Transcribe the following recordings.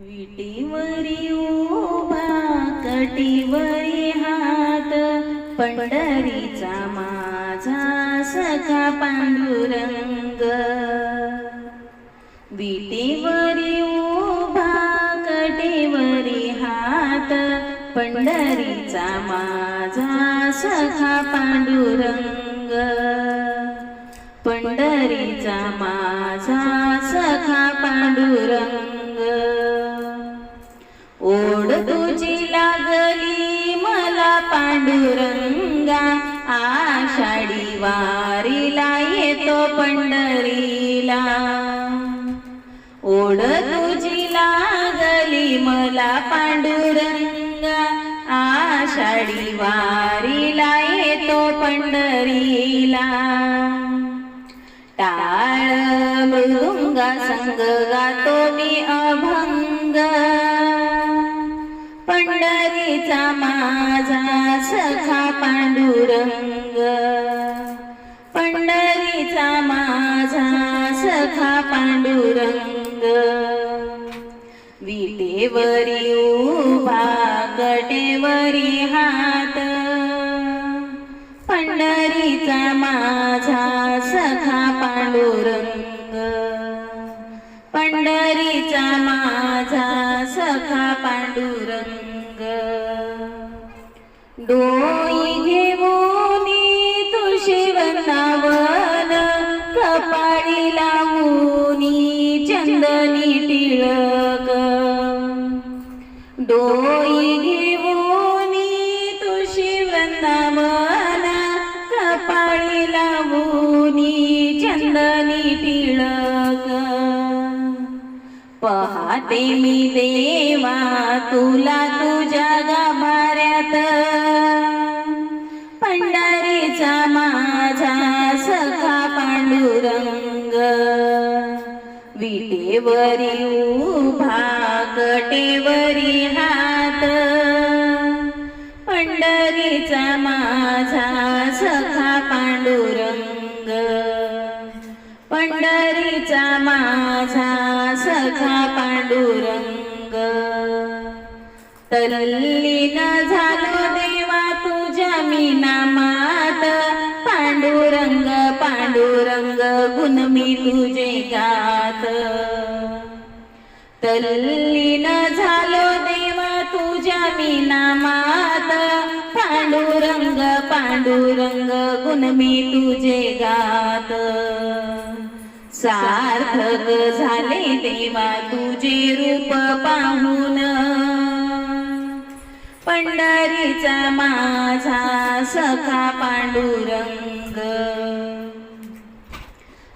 विटीवरी उभा कटीवरी हात पंढरीचा माझा सखा पांडुरंग. विटीवरी उभा कटीवरी हात पंढरीचा माझा सखा पांडुरंग. पंढरीचा माझा पांडुरंगा आषाढी वारीला येतो पंढरीला. ओढ तुझी लागली मला पांडुरंगा आषाढी वारीला येतो पंढरीला. टाळ मृदुंगा संग गातो मी अभंग पंढरीचा माझा सखा पांडुरंग. विटेवरी उभा कटेवरी हात. पंढरीचा माझा सखा पांडुरंग. पंढरीचा माझा सखा पांडुरंग. डोळ टिळक. पहाते मी देवा तुला तुझ्या गाभाऱ्यात. पंढरीचा माझा सखा पांडुरंग. विटेवरी उभा कटेवरी हात. पंढरीचा माझा सखा पांडुरंग. पंढरीचा माझा सखा पांडुरंग. तरल्लीन झालो देवा तुझ्या मी नामात पांडुरंग पांडुरंग गुण मी तुझे गात. तरल्लीन झालो देवा तुझ्या मी नामात पांडुरंग पांडुरंग गुण मी तुझे गात. सार्थक झाले देवा तुझे रूप पाहून. पंढरीचा माझा सखा पांडुरंग.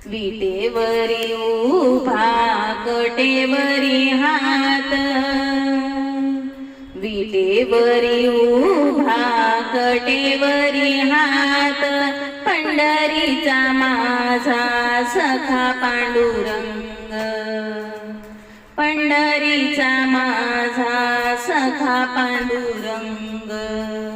विटेवरी उभा कटेवरी हात. विटेवरी उभा कटेवरी हात. पंढरीचा माझा सखा पांडुरंग. पंढरीचा माझा सखा पांडुरंग.